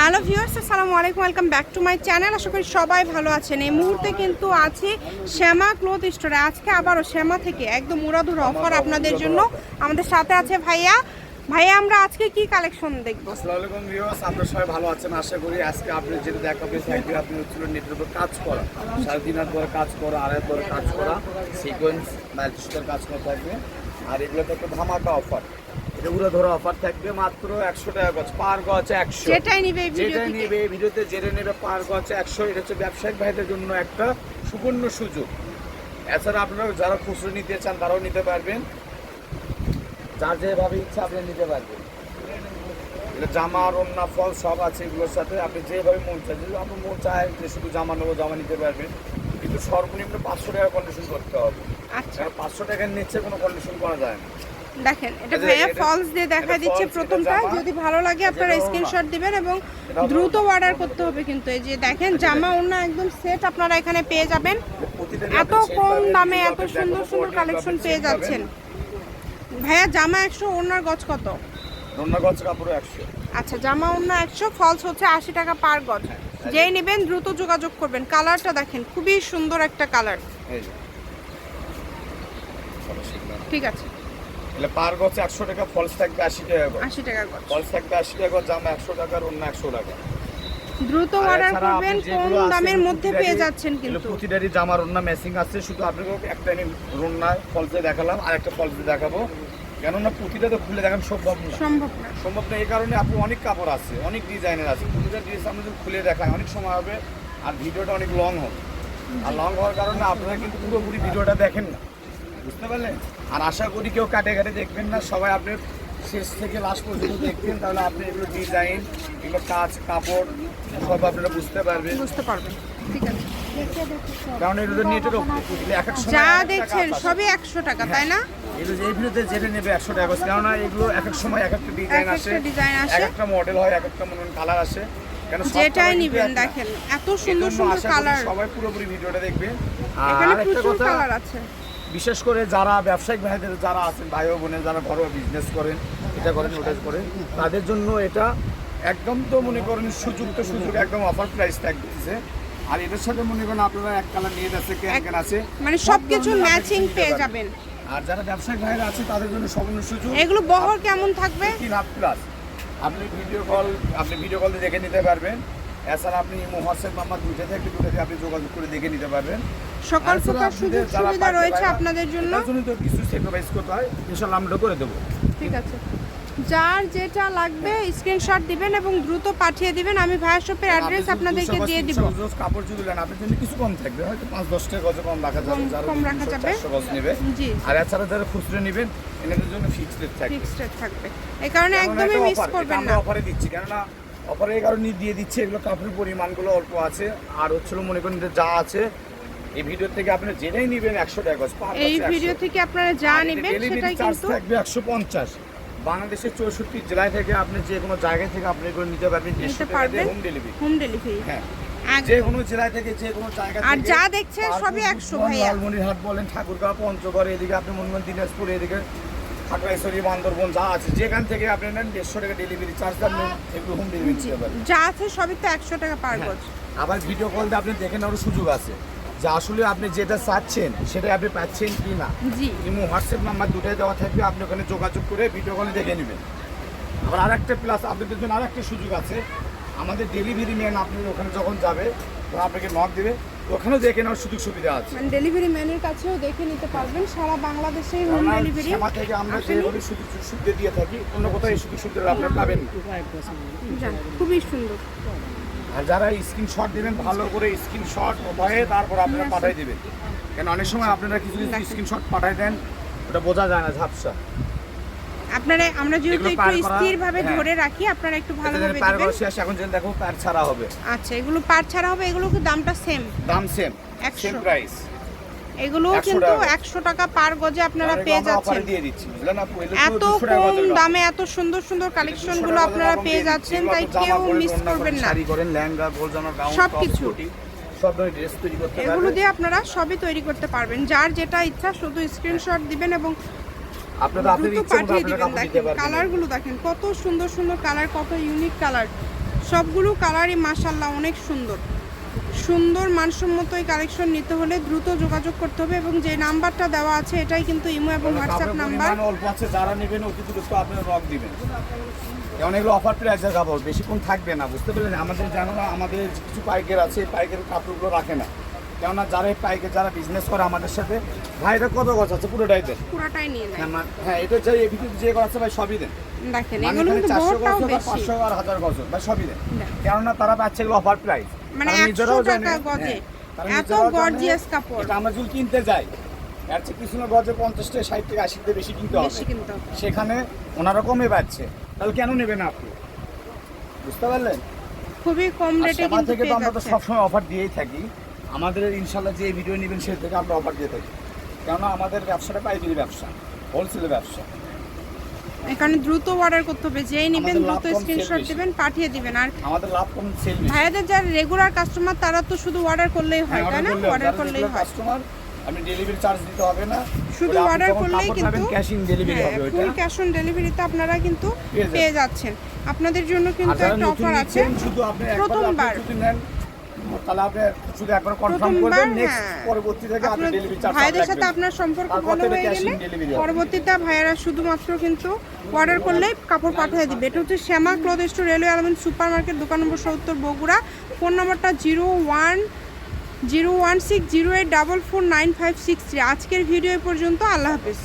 Hello viewers, আসসালামু আলাইকুম, welcome back to my channel. আশা করি সবাই ভালো আছেন। এই মুহূর্তে কিন্তু আছি শ্যামা ক্লোথ স্টোরে। আজকে আবারও শ্যামা থেকে একদম উড়াধুরা অফার আপনাদের জন্য আমাদের সাথে আছে ভাইয়া। ভাইয়া, আমরা আজকে কি কালেকশন দেখব? আসসালামু আলাইকুম আপনারা সবাই ভালো আছেন? আশা করি আজকে আপনি যেটা দেখাবেন থাকবে আপনি হচ্ছিল নেটের উপর কাজ করা। সাড়ে তিন হাত ধরে কাজ করা আড়াই ধরে কাজ করা। সিকোয়েন্স মাল্টিস্টার কাজ করা থাকবে। আর এগুলো তো একটা ধামাকা অফার এটা উড়ে ধরা অফার থাকবে মাত্র একশো টাকা গছ পার গছ একশো। যেটাই নিবে এই ভিডিও যেটা নেবে ভিডিওতে যেটা নেবে পার গছ একশো। এটা হচ্ছে ব্যবসায়িক ভাইদের জন্য একটা সুবর্ণ সুযোগ। এছাড়া আপনারা যারা খুচরো নিতে চান তারাও নিতে পারবেন। যার যেভাবে ইচ্ছা আপনি নিতে পারবেন। জামা অন্য ফল সব আছে এগুলোর সাথে। আপনি যেভাবে মন চায় যদি আপনার মন চায় যে শুধু জামা নেব জামা নিতে পারবেন। কিন্তু সর্বনিম্ন পাঁচশো টাকা কন্ডিশন করতে হবে। আচ্ছা। পাঁচশো টাকার নিচে কোনো কন্ডিশন করা যায় না। দেখেন এটা ভাইয়া ফলস দিয়ে দেখা দিচ্ছে প্রথমটা। যদি ভালো লাগে আপনারা। স্ক্রিনশট দিবেন এবং দ্রুত অর্ডার করতে হবে কিন্তু। এই যে দেখেন জামা ওড়না একদম সেট আপনারা এখানে পেয়ে যাবেন। এত কম দামে এত সুন্দর সুন্দর কালেকশন পেয়ে যাচ্ছেন। ভাইয়া জামা একশো ওড়নার গজ কত? রন্না গছ কাপড় একশো। আচ্ছা জামা ওড়না একশো ফলস হচ্ছে আশি টাকা পার গজ। যেই নেবেন দ্রুত যোগাযোগ করবেন। কালারটা দেখেন খুবই সুন্দর একটা কালার এই যে চলো শিখলাম। ঠিক আছে। এলে পার গছে একশো টাকা ফলস থাকবে আশি টাকা গজ। আশি টাকা গজ। ফলস থাকবে আশি টাকা গজ জামা একশো টাকার অন্য একশো টাকা। দ্রুত অর্ডার করবেন কম দামের মধ্যে পেয়ে যাচ্ছেন কিন্তু। প্রতিটারই জামার অন্য ম্যাচিং আছে শুধু আপনাকে একটা আমি রন্নায় ফলসে দেখালাম আর একটা ফলসে দেখাবো। কেননা প্রতিটা তো খুলে দেখানো সম্ভব না। সম্ভব না। সম্ভব না এই কারণে আপনি অনেক কাপড় আছে অনেক ডিজাইনের আছে। প্রতিটা ড্রেস আপনি যদি খুলে দেখায় অনেক সময় হবে আর ভিডিওটা অনেক লং হবে। আর লং হওয়ার কারণে আপনারা কিন্তু পুরোপুরি ভিডিওটা দেখেন না। বুঝতে পারলেন? আর আশা করি কেউ কাটে কাটে দেখবেন না সবাই আপনি শেষ থেকে লাস্ট পর্যন্ত দেখবেন তাহলে আপনি এগুলো ডিজাইন এগুলো কাজ কাপড় সব আপনারা বুঝতে পারবেন। বুঝতে পারবেন ঠিক আছে। কারণ এগুলো নেটের উপরে। এক এক সময় যা দেখছেন সবই একশো টাকা তাই না? এগুলো যে এই ভিডিওতে যেটা নেবে একশো টাকা কেননা এগুলো এক এক সময় এক একটা ডিজাইন আসে একটা এক একটা মডেল হয় এক একটা মনে কালার আসে। কেন সব যেটাই নিবেন দেখেন এত সুন্দর সুন্দর কালার সবাই পুরোপুরি ভিডিওটা দেখবে। আর একটা কথা কালার আছে। বিশেষ করে যারা ব্যবসায়িক ভাইদের যারা আছেন ভাই ও বোনের যারা ঘরোয়া বিজনেস করেন এটা করেন ওটা করেন তাদের জন্য এটা একদম তো মনে করেন সুযোগ তো সুযোগ একদম অফার প্রাইস থাকতেছে। আর এটার সাথে মনে করেন আপনারা এক কালার নিয়ে আছে ক্যান আছে মানে সবকিছু ধরনের আপনি ম্যাচিং পেয়ে যাবেন। আর যারা ব্যবসায়িক ভাইরা আছে তাদের জন্য সম্পূর্ণ সুযোগ। এগুলো বহর কেমন থাকবে? তিন হাত প্লাস আপনি ভিডিও কল আপনি ভিডিও কল দেখে নিতে পারবেন। এছাড়া আপনি হোয়াটসঅ্যাপ নাম্বার দুটো থেকে দুটো থেকে আপনি যোগাযোগ করে দেখে নিতে পারবেন। সকল প্রকার সুযোগ সুবিধা রয়েছে আপনাদের জন্য। জন্য তো কিছু স্যাক্রিফাইস করতে হয়। ইনশাল্লাহ আমরা করে দেবো। ঠিক আছে। যার যেটা লাগবে স্ক্রিনশট দিবেন এবং দ্রুত পাঠিয়ে দিবেন। আমি ভাইয়া শপের অ্যাড্রেস আপনাদেরকে দিয়ে দিব। কাপড় যদি নেন আপনার জন্য কিছু কম থাকবে। হয়তো পাঁচ দশ টাকা গজে কম রাখা যাবে। যারা কম রাখা যাবে। গজ নেবে। জি। আর এছাড়া যারা খুচরো নেবেন এনাদের জন্য ফিক্সড থাকবে। ফিক্সড থাকবে। এই কারণে একদমই মিস করবেন না। আমরা অফারে দিচ্ছি। কেননা অফারে এই কারণে দিয়ে দিচ্ছে এগুলো কাপড়ের পরিমাণগুলো অল্প আছে। আর হচ্ছিল মনে করেন যে যা আছে এই ভিডিও থেকে আপনি জেনেই নেবেন একশো টাকা এই ভিডিও থেকে আপনারা যা নেবেন সেটাই কিন্তু থাকবে একশো পঞ্চাশ। বাংলাদেশের চৌষট্টি জেলায় থেকে আপনি যে কোনো জায়গায় থেকে আপনি এগুলো নিতে পারবেন নিতে পারবেন। হোম ডেলিভারি হোম ডেলিভারি হ্যাঁ। যে কোনো জেলায় থেকে যে কোনো জায়গা আর যা দেখছেন সবই 100 সুপন, ভাইয়া। লালমনিরহাট বলেন ঠাকুরগাঁও পঞ্চগড় এদিকে আপনি মনে করেন দিনাজপুর এদিকে খাগড়াছড়ি বান্দরবন যা আছে যেখান থেকে আপনি নেন দেড়শো টাকা ডেলিভারি চার্জ আপনি একটু হোম ডেলিভারি দিতে যা আছে সবই তো একশো টাকা পার হ্যাঁ। গজ আবার ভিডিও কল দিয়ে আপনি দেখে নেওয়ার সুযোগ আছে যে আসলে আপনি যেটা চাচ্ছেন সেটা আপনি পাচ্ছেন কি না জি। ইমো হোয়াটসঅ্যাপ নাম্বার দুটাই দেওয়া থাকবে আপনি ওখানে যোগাযোগ করে ভিডিও কলে দেখে নেবেন। আবার আরেকটা প্লাস আপনাদের জন্য আরেকটা সুযোগ আছে। আমাদের ডেলিভারি ম্যান আপনি ওখানে যখন যাবে তখন আপনাকে নক দেবে ওখানেও দেখে নেওয়ার সুযোগ সুবিধা আছে। মানে ডেলিভারি ম্যানের কাছেও দেখে নিতে পারবেন। সারা বাংলাদেশেই হোম ডেলিভারি শ্যামা থেকে আমরা যেভাবে সুযোগ সুবিধা দিয়ে থাকি। অন্য কোথাও এই সুযোগ সুবিধা আপনারা পাবেন না। খুবই সুন্দর। আর যারা স্ক্রিনশট দেবেন ভালো করে স্ক্রিনশট হয়ে তারপর আপনারা পাঠিয়ে দেবেন। কেন অনেক সময় আপনারা কিছু কিছু স্ক্রিনশট পাঠিয়ে দেন ওটা বোঝা যায় না ঝাপসা। আপনারা আমরা যেহেতু একটু পার করা- স্থির ভাবে হ্যাঁ। ধরে রাখি আপনারা একটু ভালোভাবে পার দিবেন। এখন যেন দেখো তার ছাড়া হবে। আচ্ছা এগুলো পার ছাড়া হবে এগুলো কি দামটা সেম দাম সেম। সেম প্রাইস এগুলো কিন্তু একশো টাকা পার গজে আপনারা পেয়ে যাচ্ছেন। এত কম দামে? এত সুন্দর সুন্দর কালেকশনগুলো আপনারা পেয়ে যাচ্ছেন তাই কেউ মিস করবেন না। সব ড্রেস এগুলো দিয়ে আপনারা সবই তৈরি করতে পারবেন। যার যেটা ইচ্ছা শুধু স্ক্রিনশট দিবেন এবং আপনারা পাঠিয়ে দিবেন দেখেন কালারগুলো দেখেন কত সুন্দর সুন্দর কালার কত ইউনিক কালার। সবগুলো কালারই মাসাল্লাহ অনেক সুন্দর। সুন্দর মানসম্মত এই কালেকশন নিতে হলে দ্রুত যোগাযোগ করতে হবে এবং যে নাম্বারটা দেওয়া আছে এটাই কিন্তু ইমো এবং হোয়াটসঅ্যাপ নাম্বার। অল্প আছে যারা নেবেন অতি দ্রুত আপনারা রক দিবেন। যেমন এগুলো অফার প্রাইসের কাপড় বেশিক্ষণ থাকবে না বুঝতে পারলেন আমাদের জানো না আমাদের কিছু পাইকার আছে পাইকারের কাপড়গুলো রাখে না। কেননা যারা এই পাইকার যারা বিজনেস করে আমাদের সাথে ভাই এটা কত গছ আছে? পুরোটাই দেন। পুরাটাই নিয়ে নেয় হ্যাঁ হ্যাঁ এটা চাই এই ভিতরে যে গছ আছে ভাই সবই দেন। দেখেন মানে এগুলো কিন্তু আর বেশি। পাঁচশো আর হাজার গছ ভাই সবই দেন। কেননা তারা পাচ্ছে এগুলো অফার প্রাইস মানে একশো টাকা গজে। এত গর্জিয়াস কাপড় এটা আমরা যদি কিনতে যাই এর চেয়ে কিছু না গজে পঞ্চাশ টাকা ষাট টাকা আশি টাকা বেশি কিনতে হবে। বেশি কিনতে হবে। সেখানে ওনারা কমে পাচ্ছে। তাহলে কেন নেবেন আপনি? বুঝতে পারলেন? খুবই কম রেটে কিন্তু থেকে তো আমরা তো সবসময় অফার দিয়েই থাকি। আমাদের ইনশাল্লাহ যে ভিডিও নেবেন সে থেকে আমরা অফার দিয়ে থাকি। কেননা আমাদের ব্যবসাটা পাইকারি ব্যবসা হোলসেল ব্যবসা। এখানে দ্রুত অর্ডার করতে হবে। যেই নেবেন দ্রুত স্ক্রিনশট দিবেন পাঠিয়ে দিবেন। আর আমাদের লাভ কম সেল ভাইয়াদের যারা রেগুলার কাস্টমার তারা তো শুধু অর্ডার করলেই হয় তাই না? অর্ডার করলেই হয়। কাস্টমার আপনি ডেলিভারি চার্জ দিতে হবে না। শুধু order করলেই কিন্তু ক্যাশ ইন ডেলিভারি হ্যাঁ হবে ওইটা। ফুল ক্যাশ অন ডেলিভারিতে আপনারা কিন্তু পেয়ে যাচ্ছেন। আপনাদের জন্য কিন্তু একটা অফার আছে। শুধু আপনি প্রথমবার। যদি নেন তাহলে আপনি শুধু একবার কনফার্ম করবেন নেক্সট। পরবর্তী থেকে আপনি ডেলিভারি চার্জ ভাইদের সাথে আপনার সম্পর্ক ভালো হয়ে গেলে পরবর্তীতে ভাইয়েরা শুধুমাত্র কিন্তু অর্ডার করলেই কাপড় পাঠিয়ে দিবে। এটা হচ্ছে Shyama cloth store railway Almin super market দোকান নম্বর সত্তর বগুড়া। ফোন নম্বরটা zero one zero one six zero eight double four nine five six three. আজকের ভিডিও পর্যন্ত আল্লাহ হাফিজ।